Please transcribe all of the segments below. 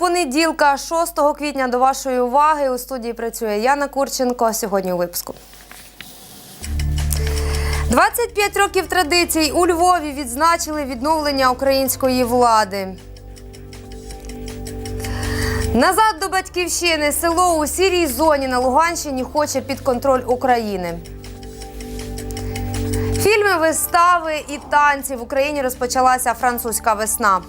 Понеділка, 6 квітня до вашої уваги. У студії працює Яна Курченко. Сьогодні у випуску. 25 років традицій у Львові відзначили відновлення української влади. Назад до батьківщини село у сірій зоні на Луганщині хоче під контроль України. Фільми, вистави і танці в Україні розпочалася французька весна.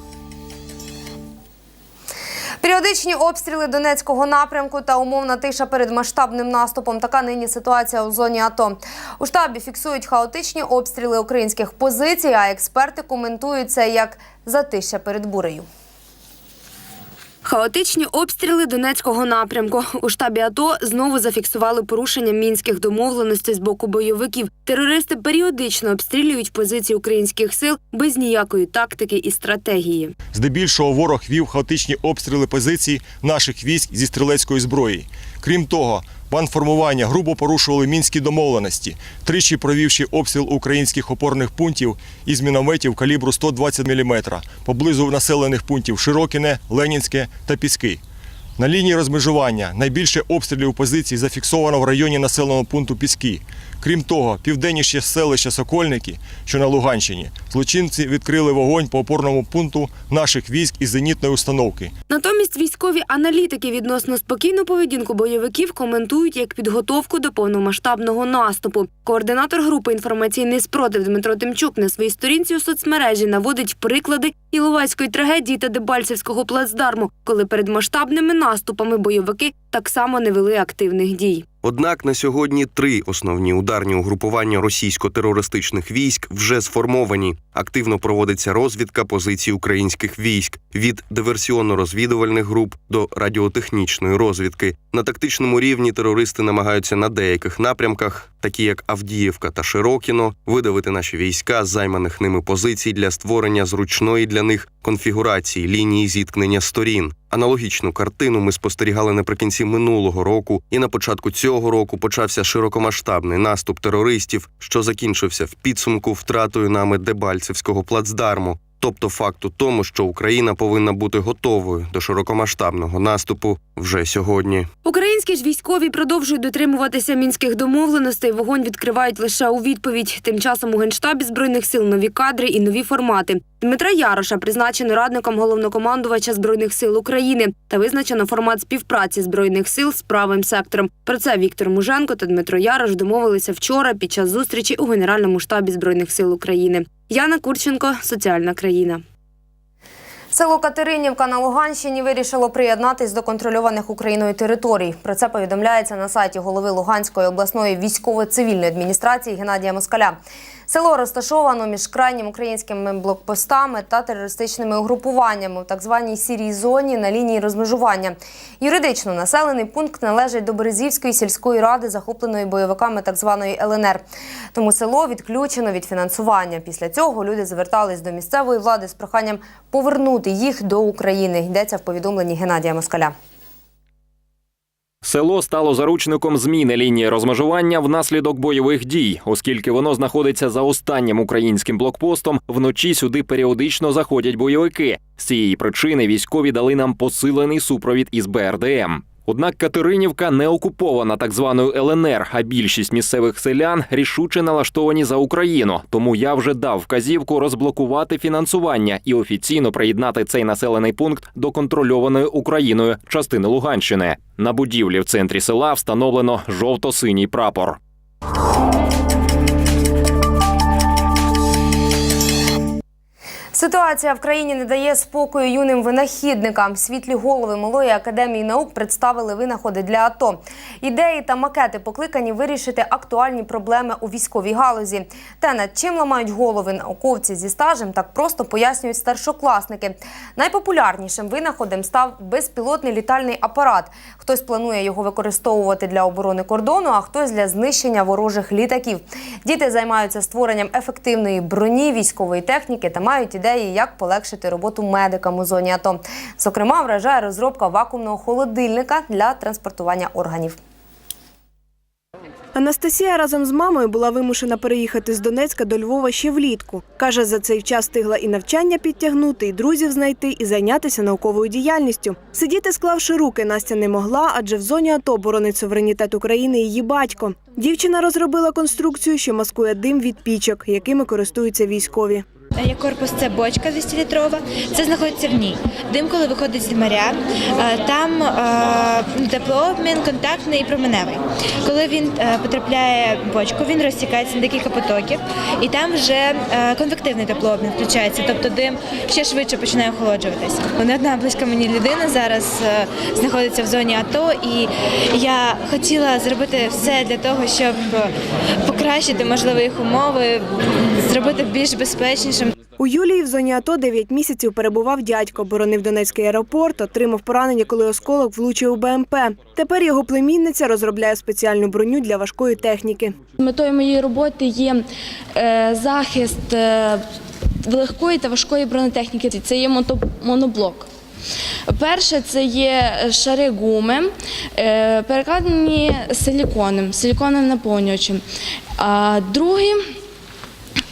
Періодичні обстріли Донецького напрямку та умовна тиша перед масштабним наступом. Така нині ситуація у зоні АТО. У штабі фіксують хаотичні обстріли українських позицій, а експерти коментують це як затища перед бурею. Хаотичні обстріли Донецького напрямку. У штабі АТО знову зафіксували порушення мінських домовленостей з боку бойовиків. Терористи періодично обстрілюють позиції українських сил без ніякої тактики і стратегії. Здебільшого ворог вів хаотичні обстріли позицій наших військ зі стрілецької зброї. Крім того, бандформування грубо порушували мінські домовленості, тричі провівши обстріл українських опорних пунктів із мінометів калібру 120 мм поблизу населених пунктів Широкіне, Ленінське та Піски. На лінії розмежування найбільше обстрілів позицій зафіксовано в районі населеного пункту Піски. Крім того, південніше селища Сокольники, що на Луганщині, злочинці відкрили вогонь по опорному пункту наших військ із зенітної установки. Натомість військові аналітики відносно спокійну поведінку бойовиків коментують як підготовку до повномасштабного наступу. Координатор групи інформаційний спротив Дмитро Тимчук на своїй сторінці у соцмережі наводить приклади Іловайської трагедії та Дебальцевського плацдарму, коли перед масштабними наступами бойовики так само не вели активних дій. Однак на сьогодні три основні ударні угрупування російсько-терористичних військ вже сформовані. Активно проводиться розвідка позицій українських військ від диверсіонно-розвідувальних груп до радіотехнічної розвідки. На тактичному рівні терористи намагаються на деяких напрямках, такі як Авдіївка та Широкіно, видавити наші війська займаних ними позицій для створення зручної для них конфігурації лінії зіткнення сторін. Аналогічну картину ми спостерігали наприкінці минулого року, і на початку цього року почався широкомасштабний наступ терористів, що закінчився в підсумку втратою нами Дебальцевського плацдарму. Тобто факту тому, що Україна повинна бути готовою до широкомасштабного наступу вже сьогодні. Українські ж військові продовжують дотримуватися мінських домовленостей. Вогонь відкривають лише у відповідь. Тим часом у генштабі збройних сил нові кадри і нові формати. Дмитра Яроша призначено радником головнокомандувача збройних сил України та визначено формат співпраці збройних сил з правим сектором. Про це Віктор Муженко та Дмитро Ярош домовилися вчора під час зустрічі у Генеральному штабі збройних сил України. Яна Курченко, соціальна країна. Село Катеринівка на Луганщині вирішило приєднатись до контрольованих Україною територій. Про це повідомляється на сайті голови Луганської обласної військово-цивільної адміністрації Геннадія Москаля. Село розташовано між крайнім українськими блокпостами та терористичними угрупуваннями в так званій сірій зоні на лінії розмежування. Юридично населений пункт належить до Березівської сільської ради, захопленої бойовиками так званої ЛНР. Тому село відключено від фінансування. Після цього люди звертались до місцевої влади з проханням повернути їх до України. Йдеться в повідомленні Геннадія Москаля. Село стало заручником зміни лінії розмежування внаслідок бойових дій, оскільки воно знаходиться за останнім українським блокпостом. Вночі сюди періодично заходять бойовики. З цієї причини військові дали нам посилений супровід із БРДМ. Однак Катеринівка не окупована так званою ЛНР, а більшість місцевих селян рішуче налаштовані за Україну. Тому я вже дав вказівку розблокувати фінансування і офіційно приєднати цей населений пункт до контрольованої Україною частини Луганщини. На будівлі в центрі села встановлено жовто-синій прапор. Ситуація в країні не дає спокою юним винахідникам. Світлі голови малої академії наук представили винаходи для АТО. Ідеї та макети покликані вирішити актуальні проблеми у військовій галузі. Те, над чим ламають голови науковці зі стажем, так просто пояснюють старшокласники. Найпопулярнішим винаходом став безпілотний літальний апарат. Хтось планує його використовувати для оборони кордону, а хтось для знищення ворожих літаків. Діти займаються створенням ефективної броні, військової техніки та мають ідеї, як полегшити роботу медикам у зоні АТО. Зокрема, вражає розробка вакуумного холодильника для транспортування органів. Анастасія разом з мамою була вимушена переїхати з Донецька до Львова ще влітку. Каже, за цей час встигла і навчання підтягнути, і друзів знайти, і зайнятися науковою діяльністю. Сидіти, склавши руки, Настя не могла, адже в зоні АТО боронить суверенітет України її батько. Дівчина розробила конструкцію, що маскує дим від пічок, якими користуються військові. Є корпус, це бочка 200-літрова, це знаходиться в ній. Дим, коли виходить з моря, е, там е, теплообмін контактний і променевий. Коли він е, потрапляє в бочку, він розтікається на декілька потоків, і там вже е, конвективний теплообмін включається, тобто дим ще швидше починає охолоджуватись. Не одна близька мені людина зараз е, знаходиться в зоні АТО, і я хотіла зробити все для того, щоб е, покращити можливо їх умови, зробити більш безпечнішим. У Юлії в зоні АТО 9 місяців перебував дядько, боронив Донецький аеропорт, отримав поранення, коли осколок влучив у БМП. Тепер його племінниця розробляє спеціальну броню для важкої техніки. Метою моєї роботи є е, захист е, легкої та важкої бронетехніки. Це є моноблок. Перше це є шари гуми, е, перекладені силіконом, силіконовим наповнювачем. А другий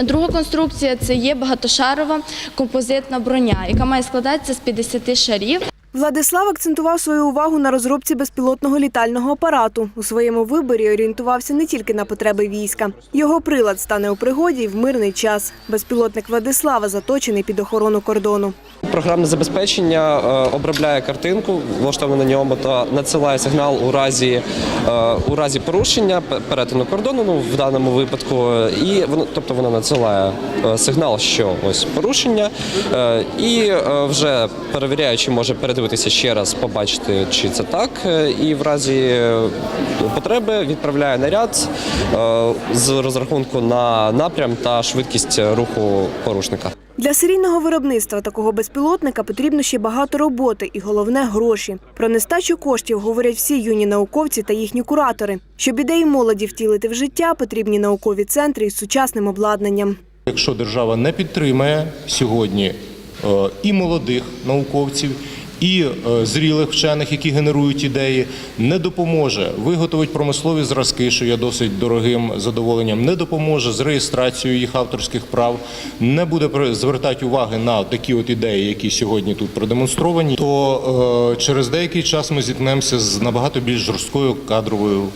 Друга конструкція це є багатошарова композитна броня, яка має складатися з 50 шарів. Владислав акцентував свою увагу на розробці безпілотного літального апарату. У своєму виборі орієнтувався не тільки на потреби війська. Його прилад стане у пригоді в мирний час. Безпілотник Владислава заточений під охорону кордону. Програмне забезпечення е, обробляє картинку, влаштоване на ньому та надсилає сигнал у разі, е, у разі порушення перетину кордону, ну в даному випадку, і воно, тобто воно надсилає е, сигнал, що ось порушення, і вже перевіряє, чи може передивитися ще раз, побачити, чи це так. е, І в разі е, потреби відправляє наряд е, з розрахунку на напрям та швидкість руху порушника. Для серійного виробництва такого безпілотника потрібно ще багато роботи і головне гроші. Про нестачу коштів говорять всі юні науковці та їхні куратори. Щоб ідеї молоді втілити в життя, потрібні наукові центри із сучасним обладнанням. Якщо держава не підтримає сьогодні і молодих науковців, і е, зрілих вчених, які генерують ідеї, не допоможе. Виготовити промислові зразки, що є досить дорогим задоволенням, не допоможе з реєстрацією їх авторських прав, не буде звертати уваги на такі от ідеї, які сьогодні тут продемонстровані, то е, через деякий час ми зіткнемося з набагато більш жорсткою кадровою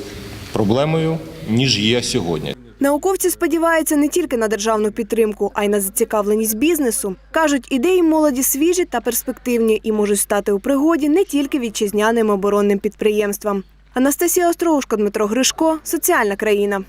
проблемою, ніж є сьогодні. Науковці сподіваються не тільки на державну підтримку, а й на зацікавленість бізнесу. Кажуть, ідеї молоді свіжі та перспективні і можуть стати у пригоді не тільки вітчизняним оборонним підприємствам. Анастасія Остроушко, Дмитро Гришко, соціальна країна.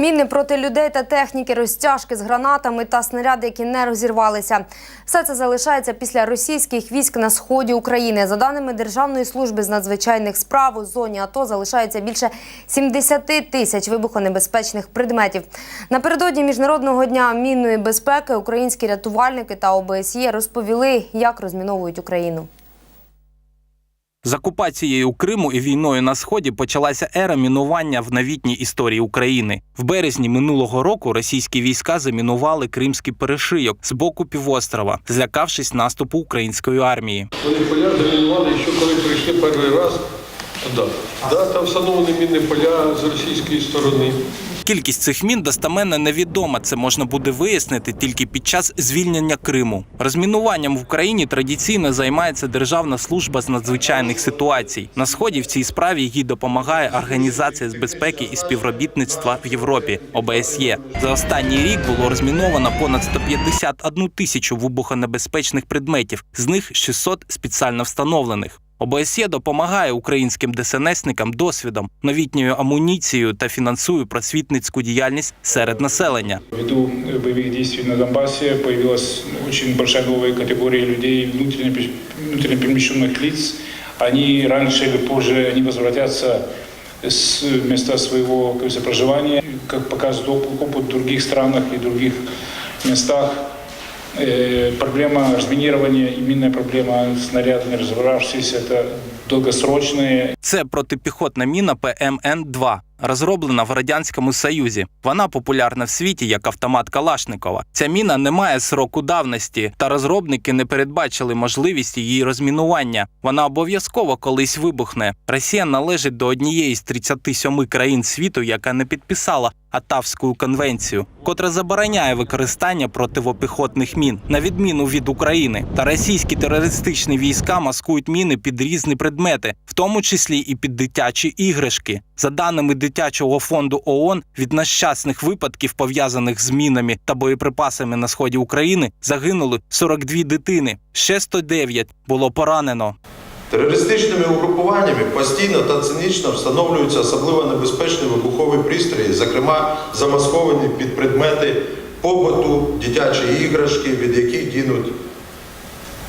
Міни проти людей та техніки, розтяжки з гранатами та снаряди, які не розірвалися. Все це залишається після російських військ на сході України. За даними Державної служби з надзвичайних справ, у зоні АТО залишається більше 70 тисяч вибухонебезпечних предметів. Напередодні міжнародного дня мінної безпеки українські рятувальники та ОБСЄ розповіли, як розміновують Україну. З окупацією Криму і війною на сході почалася ера мінування в новітній історії України. В березні минулого року російські війська замінували кримський перешийок з боку півострова, злякавшись наступу української армії. Вони поля замінували, ще коли прийшли перший раз туди. Да, там встановлені мінні поля з російської сторони. Кількість цих мін достеменно невідома. Це можна буде вияснити тільки під час звільнення Криму. Розмінуванням в Україні традиційно займається Державна служба з надзвичайних ситуацій. На сході в цій справі їй допомагає Організація з безпеки і співробітництва в Європі ОБСЄ. За останній рік було розміновано понад 151 тисячу вибухонебезпечних предметів, з них 600 спеціально встановлених. ОБСЄ допомагає українським ДСНСникам досвідом, новітньою амуніцією та фінансує просвітницьку діяльність серед населення. Ввиду боевых действий на Донбассе появилась очень большая новая категория людей, внутренне, внутренне перемещенных лиц. Они раньше или позже они возвратятся с места своего как говорится, проживания. Как показывает оп- опыт в других странах и других местах, э, проблема разминирования и минная проблема снаряда не разобравшись, это долгосрочные Це протипіхотна міна ПМН-2. Розроблена в радянському союзі. Вона популярна в світі як автомат Калашникова. Ця міна не має сроку давності, та розробники не передбачили можливість її розмінування. Вона обов'язково колись вибухне. Росія належить до однієї з 37 країн світу, яка не підписала Атавську конвенцію, котра забороняє використання противопіхотних мін, на відміну від України. Та російські терористичні війська маскують міни під різні предмети, в тому числі і під дитячі іграшки. За даними дитячого фонду ООН, від нещасних випадків, пов'язаних з мінами та боєприпасами на сході України, загинули 42 дитини. Ще 109 було поранено. Терористичними угрупуваннями постійно та цинічно встановлюються особливо небезпечні вибухові пристрої, зокрема замасковані під предмети побуту, дитячі іграшки, від яких гинуть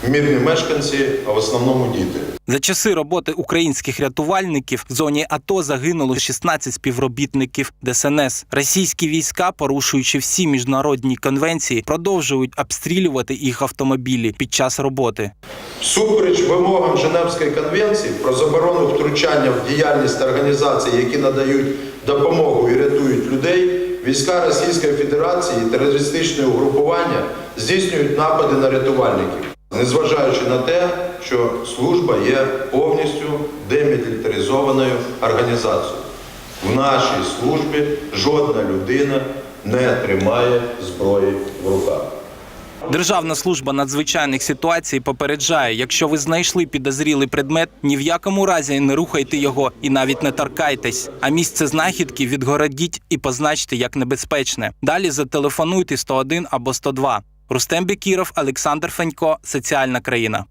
мирні мешканці, а в основному діти. За часи роботи українських рятувальників в зоні АТО загинуло 16 співробітників ДСНС. Російські війська, порушуючи всі міжнародні конвенції, продовжують обстрілювати їх автомобілі під час роботи. Всупереч вимогам Женевської конвенції про заборону втручання в діяльність організацій, які надають допомогу і рятують людей, війська Російської Федерації і терористичні угрупування здійснюють напади на рятувальників, незважаючи на те, що служба є повністю демілітаризованою організацією. В нашій службі жодна людина не тримає зброї в руках. Державна служба надзвичайних ситуацій попереджає, якщо ви знайшли підозрілий предмет, ні в якому разі не рухайте його і навіть не торкайтесь. А місце знахідки відгородіть і позначте як небезпечне. Далі зателефонуйте 101 або 102. Рустем Бекіров, Олександр Фенько, соціальна країна.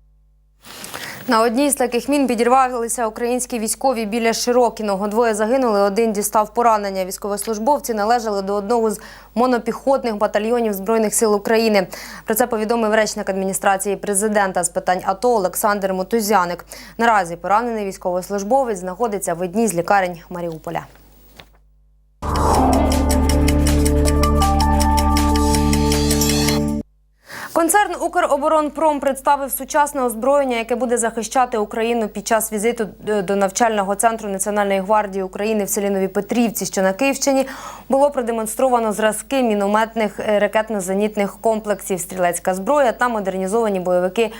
На одній з таких мін підірвалися українські військові біля Широкіного. Двоє загинули, один дістав поранення. Військовослужбовці належали до одного з монопіхотних батальйонів Збройних сил України. Про це повідомив речник адміністрації президента з питань АТО Олександр Мотузяник. Наразі поранений військовослужбовець знаходиться в одній з лікарень Маріуполя. Концерн Укроборонпром представив сучасне озброєння, яке буде захищати Україну під час візиту е, до навчального центру Національної гвардії України в селі Нові Петрівці, що на Київщині, було продемонстровано зразки мінометних е, ракетно-зенітних комплексів, стрілецька зброя та модернізовані бойовики.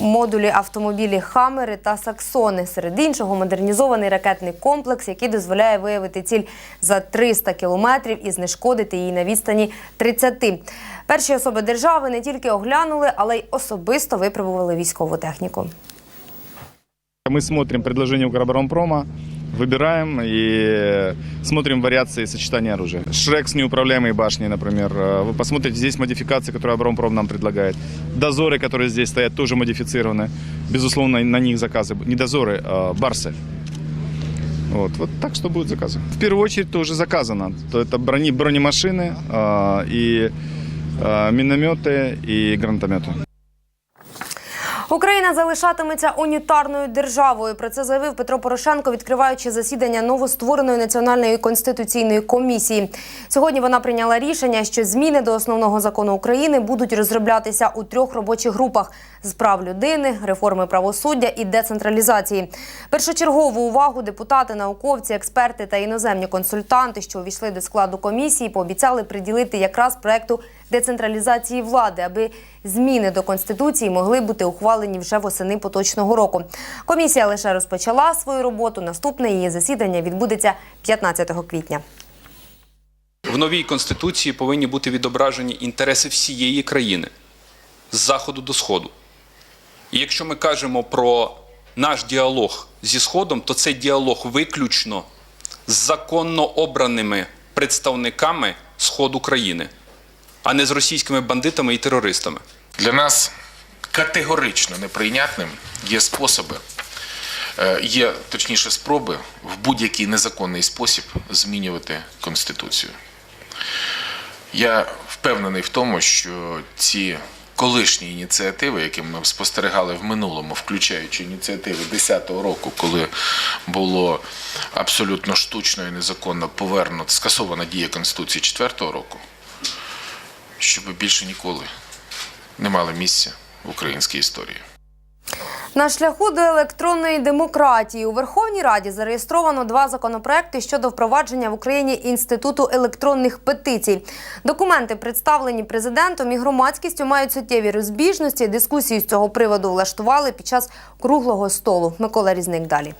Модулі автомобілі Хамери та Саксони. Серед іншого модернізований ракетний комплекс, який дозволяє виявити ціль за 300 кілометрів і знешкодити її на відстані 30. Перші особи держави не тільки оглянули, але й особисто випробували військову техніку. Мы смотрим предложение Укроборонпрома, выбираем и смотрим вариации сочетания оружия. Шрек с неуправляемой башней, например. Э, Вы посмотрите, здесь модификации, которые Оборонпром нам предлагает. Дозоры, которые здесь стоят, тоже модифицированы. Безусловно, на них заказы. Не дозоры, а барсы. Вот, вот так что будут заказы. В первую очередь то уже заказано. То это брони, бронемашины э, и э, минометы и гранатометы. Україна залишатиметься унітарною державою. Про це заявив Петро Порошенко, відкриваючи засідання новоствореної національної конституційної комісії. Сьогодні вона прийняла рішення, що зміни до основного закону України будуть розроблятися у трьох робочих групах: з прав людини, реформи правосуддя і децентралізації. Першочергову увагу депутати, науковці, експерти та іноземні консультанти, що увійшли до складу комісії, пообіцяли приділити якраз проекту децентралізації влади, аби зміни до конституції могли бути ухвалені вже восени поточного року. Комісія лише розпочала свою роботу. Наступне її засідання відбудеться 15 квітня. В новій конституції повинні бути відображені інтереси всієї країни з заходу до сходу. І якщо ми кажемо про наш діалог зі Сходом, то це діалог виключно з законно обраними представниками Сходу країни, а не з російськими бандитами і терористами. Для нас категорично неприйнятним є способи, е, є точніше спроби в будь-який незаконний спосіб змінювати Конституцію. Я впевнений в тому, що ці колишні ініціативи, які ми спостерігали в минулому, включаючи ініціативи 10-го року, коли було абсолютно штучно і незаконно повернуто, скасована дія Конституції 4-го року, щоб більше ніколи не мали місця в українській історії. На шляху до електронної демократії у Верховній Раді зареєстровано два законопроекти щодо впровадження в Україні інституту електронних петицій. Документи, представлені президентом і громадськістю, мають суттєві розбіжності. Дискусію з цього приводу влаштували під час круглого столу. Микола Різник далі.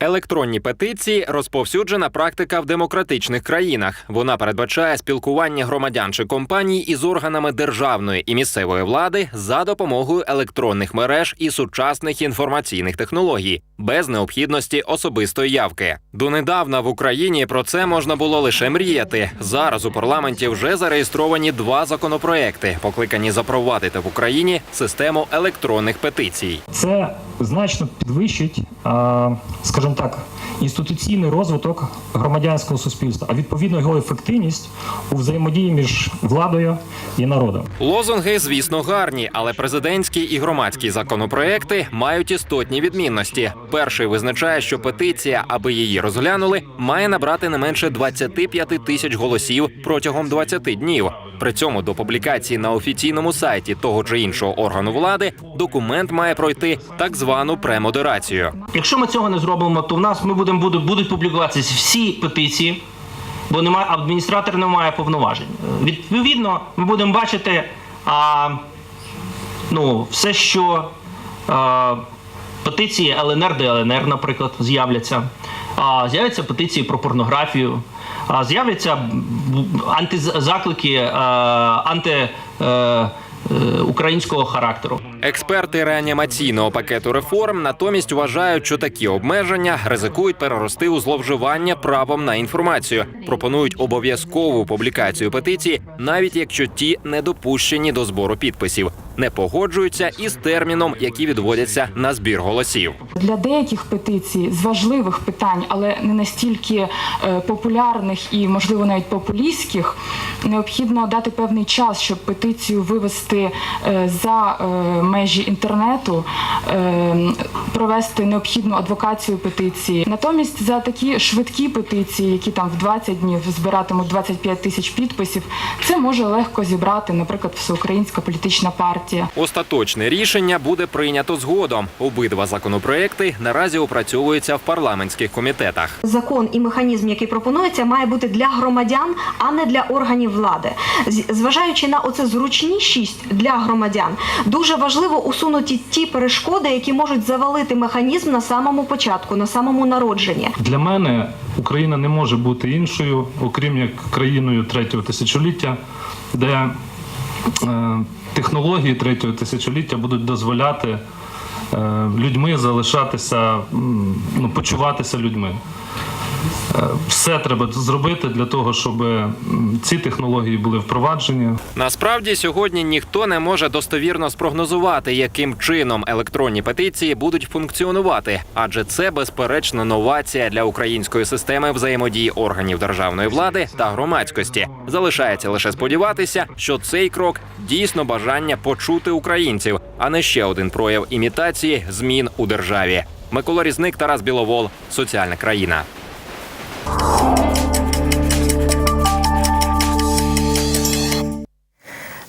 Електронні петиції розповсюджена практика в демократичних країнах. Вона передбачає спілкування громадян чи компаній із органами державної і місцевої влади за допомогою електронних мереж і сучасних інформаційних технологій без необхідності особистої явки. Донедавна в Україні про це можна було лише мріяти. Зараз у парламенті вже зареєстровані два законопроекти, покликані запровадити в Україні систему електронних петицій. Це значно підвищить, а, скажімо так, інституційний розвиток громадянського суспільства, а відповідно його ефективність у взаємодії між владою і народом. Лозунги, звісно, гарні, але президентські і громадські законопроекти мають істотні відмінності. Перший визначає, що петиція, аби її розглянули, має набрати не менше 25 тисяч голосів протягом 20 днів. При цьому до публікації на офіційному сайті того чи іншого органу влади документ має пройти так звану премодерацію. Якщо ми цього не зробимо, то в нас ми будемо будуть, будуть публікуватися всі петиції, бо немає адміністратор не має повноважень. Відповідно, ми будемо бачити а, ну, все, що а, петиції ЛНР, ДЛНР, наприклад, з'являться. А, з'являться петиції про порнографію, а, з'являться антизаклики а, анти. е, е, характеру Експерти реанімаційного пакету реформ натомість вважають, що такі обмеження ризикують перерости у зловживання правом на інформацію. Пропонують обов'язкову публікацію петиції, навіть якщо ті не допущені до збору підписів, не погоджуються із терміном, які відводяться на збір голосів. Для деяких петицій з важливих питань, але не настільки е, популярних і, можливо, навіть популістських, необхідно дати певний час, щоб петицію вивести е, за е, межі інтернету, провести необхідну адвокацію петиції. Натомість за такі швидкі петиції, які там в 20 днів збиратимуть 25 тисяч підписів, це може легко зібрати, наприклад, всеукраїнська політична партія. Остаточне рішення буде прийнято згодом. Обидва законопроекти наразі опрацьовуються в парламентських комітетах. Закон і механізм, який пропонується, має бути для громадян, а не для органів влади. Зважаючи на оце зручнішість для громадян, дуже важливо усунути ті перешкоди, які можуть завалити механізм на самому початку, на самому народженні. Для мене Україна не може бути іншою, окрім як країною третього тисячоліття, де е, технології третього тисячоліття будуть дозволяти е, людьми залишатися, ну, почуватися людьми. Е, Все треба зробити для того, щоб ці технології були впроваджені. Насправді сьогодні ніхто не може достовірно спрогнозувати, яким чином електронні петиції будуть функціонувати, адже це безперечно новація для української системи взаємодії органів державної влади та громадськості. Залишається лише сподіватися, що цей крок дійсно бажання почути українців, а не ще один прояв імітації змін у державі. Микола Різник, Тарас Біловол, соціальна країна.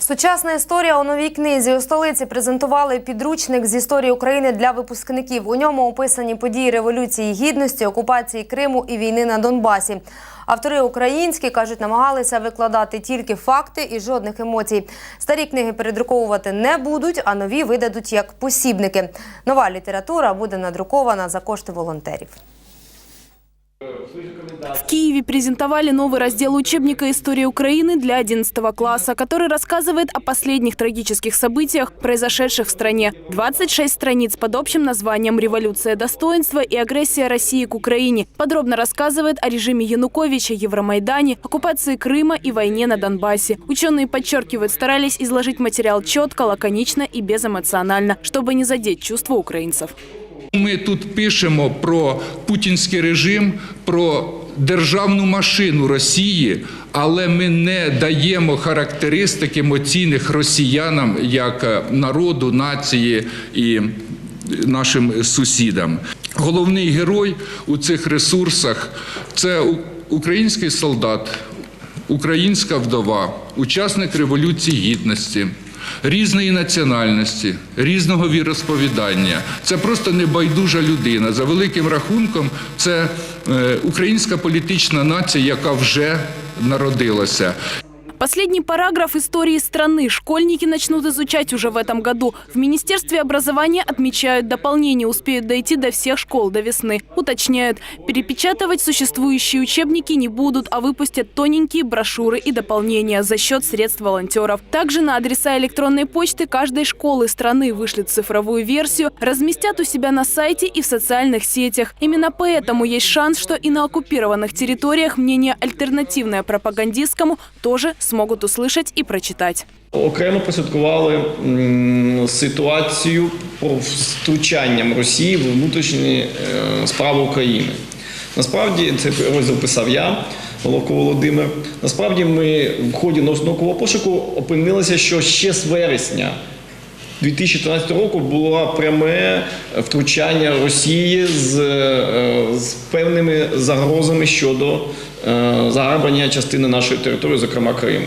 Сучасна історія у новій книзі у столиці презентували підручник з історії України для випускників. У ньому описані події революції гідності, окупації Криму і війни на Донбасі. Автори українські кажуть, намагалися викладати тільки факти і жодних емоцій. Старі книги передруковувати не будуть, а нові видадуть як посібники. Нова література буде надрукована за кошти волонтерів. В Киеве презентовали новый раздел учебника «История Украины» для 11 класса, который рассказывает о последних трагических событиях, произошедших в стране. 26 страниц под общим названием «Революция достоинства и агрессия России к Украине». Подробно рассказывает о режиме Януковича, Евромайдане, оккупации Крыма и войне на Донбассе. Ученые подчеркивают, старались изложить материал четко, лаконично и безэмоционально, чтобы не задеть чувства украинцев. Ми тут пишемо про путінський режим, про державну машину Росії, але ми не даємо характеристик емоційних росіянам як е, народу, нації і нашим сусідам. Головний герой у цих ресурсах це український солдат, українська вдова, учасник Революції Гідності, різної національності, різного віросповідання. Це просто небайдужа людина. За великим рахунком, це е, українська політична нація, яка вже народилася. Последний параграф истории страны школьники начнут изучать уже в этом году. В Министерстве образования отмечают, дополнения успеют дойти до всех школ до весны. Уточняют, перепечатывать существующие учебники не будут, а выпустят тоненькие брошюры и дополнения за счет средств волонтеров. Также на адреса электронной почты каждой школы страны вышлют цифровую версию, разместят у себя на сайте и в социальных сетях. Именно поэтому есть шанс, что и на оккупированных территориях мнение альтернативное пропагандистскому тоже смогут услышать и прочитать. Окремо прослідкували м, ситуацію по втручанням Росії в внутрішні е, справи України. Насправді цей розділ писав я, Головко Володимир. Насправді ми в ході наукового пошуку опинилися, що ще з вересня 2013 року було пряме втручання Росії з, е, з певними загрозами щодо загарбання частини нашої території, зокрема Криму.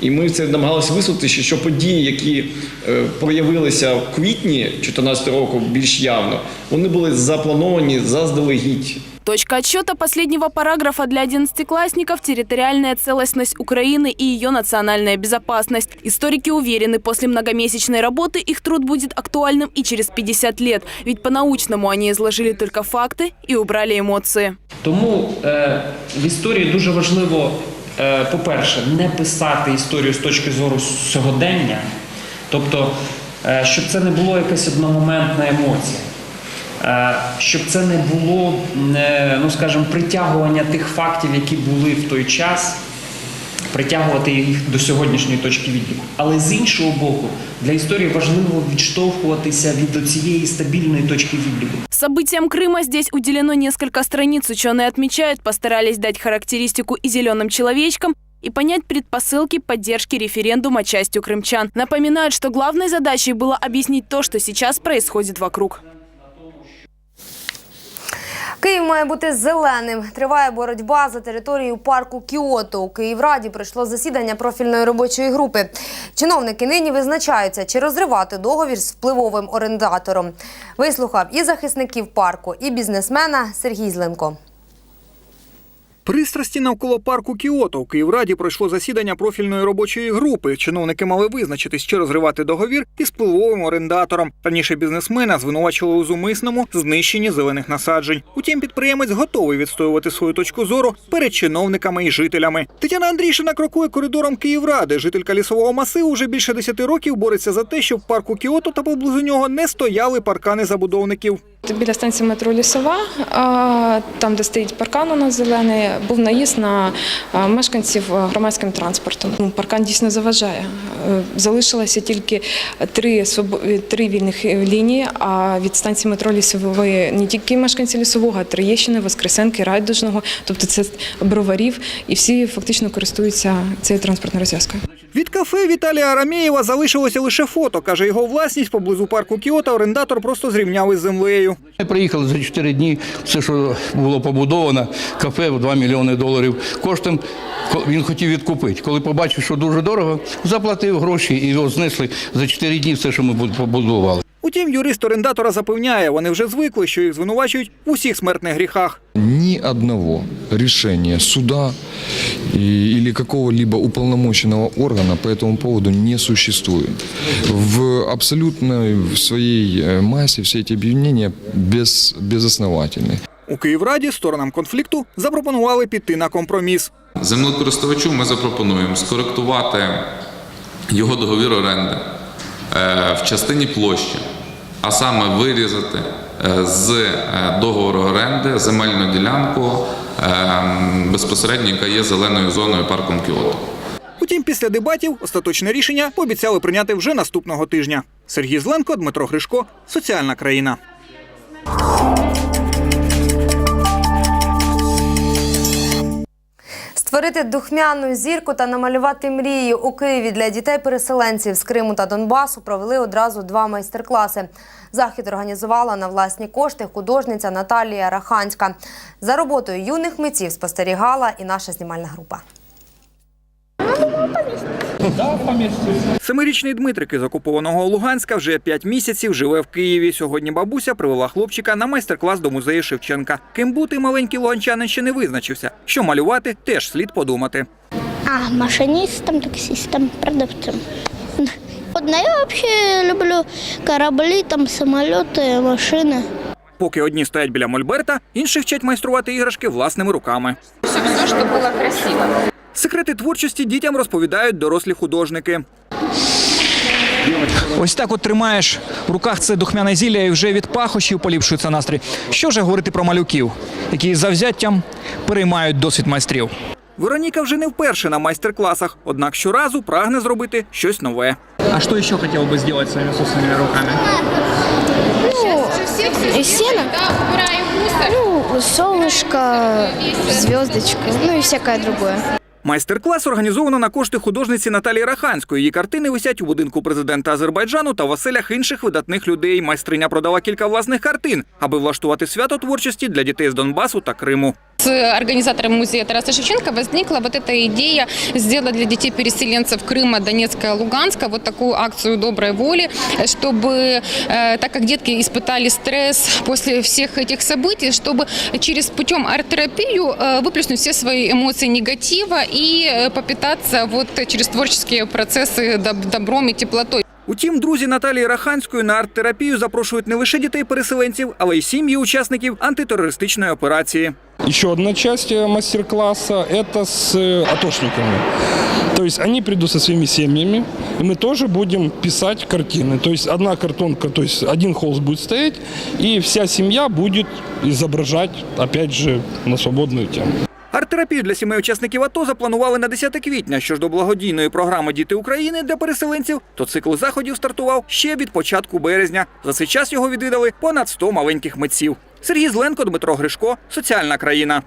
І ми це намагалися висвітлити, що- що події, які е, проявилися в квітні 2014 року більш явно, вони були заплановані заздалегідь. Точка отсчета последнего параграфа для одиннадцатиклассников – территориальная целостность Украины и ее национальная безопасность. Историки уверены, после многомесячной работы их труд будет актуальным и через 50 лет, ведь по-научному они изложили только факты и убрали эмоции. Тому е, в історії дуже важливо, е, по-перше, не писати історію з точки зору сьогодення, тобто, е, щоб це не було якась одномоментна емоція. Е, Щоб це не було, м, е, ну скажімо, притягування тих фактів, які були в той час, притягувати їх до сьогоднішньої точки відліку. Але з іншого боку, для історії важливо відштовхуватися від цієї стабільної точки відліку. Событиям Крыма здесь уделено несколько страниц. Ученые отмечают, постарались дать характеристику и зеленым человечкам, и понять предпосылки поддержки референдума частью крымчан. Напоминают, что главной задачей было объяснить то, что сейчас происходит вокруг. Київ має бути зеленим. Триває боротьба за територію парку Кіото. У Київраді пройшло засідання профільної робочої групи. Чиновники нині визначаються, чи розривати договір з впливовим орендатором. Вислухав і захисників парку, і бізнесмена Сергій Зленко. Пристрасті навколо парку Кіото у Київраді пройшло засідання профільної робочої групи. Чиновники мали визначитись, чи розривати договір із впливовим орендатором. Раніше бізнесмена звинувачували у зумисному знищенні зелених насаджень. Утім, підприємець готовий відстоювати свою точку зору перед чиновниками і жителями. Тетяна Андрійшина крокує коридором Київради. Жителька лісового масиву вже більше 10 років бореться за те, щоб в парку Кіото та поблизу нього не стояли паркани забудовників. Біля станції метро Лісова, там, де стоїть паркан у нас зелений, був наїзд на мешканців громадським транспортом. Ну, Паркан дійсно заважає. Е, Залишилося тільки три, три вільних лінії, а від станції метро Лісової не тільки мешканці Лісового, а Троєщини, Воскресенки, Райдужного, тобто це броварів, і всі фактично користуються цією транспортною розв'язкою. Від кафе Віталія Арамєєва залишилося лише фото. Каже, його власність поблизу парку Кіото орендатор просто зрівняв із землею. Ми приїхали за 4 дні, все, що було побудовано, кафе в 2 мільйони доларів коштом. ко- Він хотів відкупити. Коли побачив, що дуже дорого, заплатив гроші і його знесли за 4 дні все, що ми побудували. Утім, юрист орендатора запевняє, вони вже звикли, що їх звинувачують в усіх смертних гріхах Ни одного решения суда и- или какого-либо уполномоченного органа по этому поводу не существует. В абсолютной в своей э, массе все эти обвинения без, безосновательны. У Київраді сторонам конфлікту запропонували піти на компроміс. Землекористувачу ми запропонуємо скоректувати його договір оренди е, в частині площі, а саме вирізати е, з е, договору оренди земельну ділянку е, безпосередньо, яка є зеленою зоною парком Кіото. Утім, після дебатів остаточне рішення пообіцяли прийняти вже наступного тижня. Сергій Зленко, Дмитро Гришко, Соціальна країна. Створити духмяну зірку та намалювати мрії у Києві для дітей-переселенців з Криму та Донбасу провели одразу два майстер-класи. Захід організувала на власні кошти художниця Наталія Раханська. За роботою юних митців спостерігала і наша знімальна група. Семирічний Дмитрик із окупованого Луганська вже п'ять місяців живе в Києві. Сьогодні бабуся привела хлопчика на майстер-клас до музею Шевченка. Ким бути маленький луганчанин ще не визначився. Що малювати, теж слід подумати. А, машиністом, таксистом, продавцем. Одна я взагалі люблю кораблі, там самоліти, машини. Поки одні стоять біля мольберта, інші вчать майструвати іграшки власними руками. Все, щоб було красиво. Секрети творчості дітям розповідають дорослі художники. Ось так от тримаєш в руках це духмяне зілля і вже від пахощів поліпшується настрій. Що ж говорити про малюків, які з завзяттям переймають досвід майстрів. Вероніка вже не вперше на майстер-класах, однак щоразу прагне зробити щось нове. А що ще хотів би зробити своїми собственними руками? Ну, из сена. Ну, солнышко, звездочку, ну и всякое другое. Майстер-клас організовано на кошти художниці Наталії Раханської. Її картини висять у будинку президента Азербайджану та в оселях інших видатних людей. Майстриня продала кілька власних картин, аби влаштувати свято творчості для дітей з Донбасу та Криму. С организатором музея Тараса Шевченко возникла вот эта идея сделать для детей-переселенцев Крыма, Донецка, Луганска вот такую акцию доброй воли, чтобы, э, так как детки испытали стресс после всех этих событий, чтобы через путем арт-терапию э, выплеснуть все свои эмоции негатива и э, попитаться вот через творческие процессы доб- добром и теплотой. Утім, друзі Наталії Раханської на арт-терапію запрошують не лише дітей-переселенців, але й сім'ї учасників антитерористичної операції. Еще одна часть э, мастер-класса – это с э, атошниками. То есть они придут со своими семьями, и мы тоже будем писать картины. То есть одна картонка, то есть один холст будет стоять, и вся семья будет изображать, опять же, на свободную тему. Арт-терапію для сімей учасників АТО запланували на 10 квітня. Що ж до благодійної програми Діти України для переселенців, то цикл заходів стартував ще від початку березня. За цей час його відвідали понад 100 маленьких митців. Сергій Зленко, Дмитро Гришко, Соціальна країна.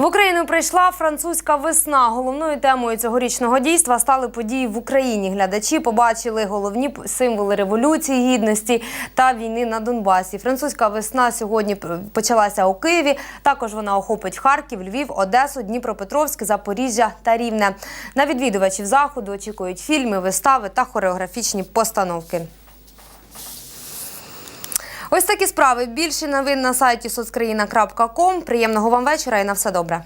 В Україну прийшла французька весна. Головною темою цьогорічного дійства стали події в Україні. Глядачі побачили головні символи революції гідності та війни на Донбасі. Французька весна сьогодні почалася у Києві. Також вона охопить Харків, Львів, Одесу, Дніпропетровськ, Запоріжжя та Рівне. На відвідувачів заходу очікують фільми, вистави та хореографічні постановки. Ось такі справи. Більше новин на сайті соцкраїна.ком. Приємного вам вечора і на все добре.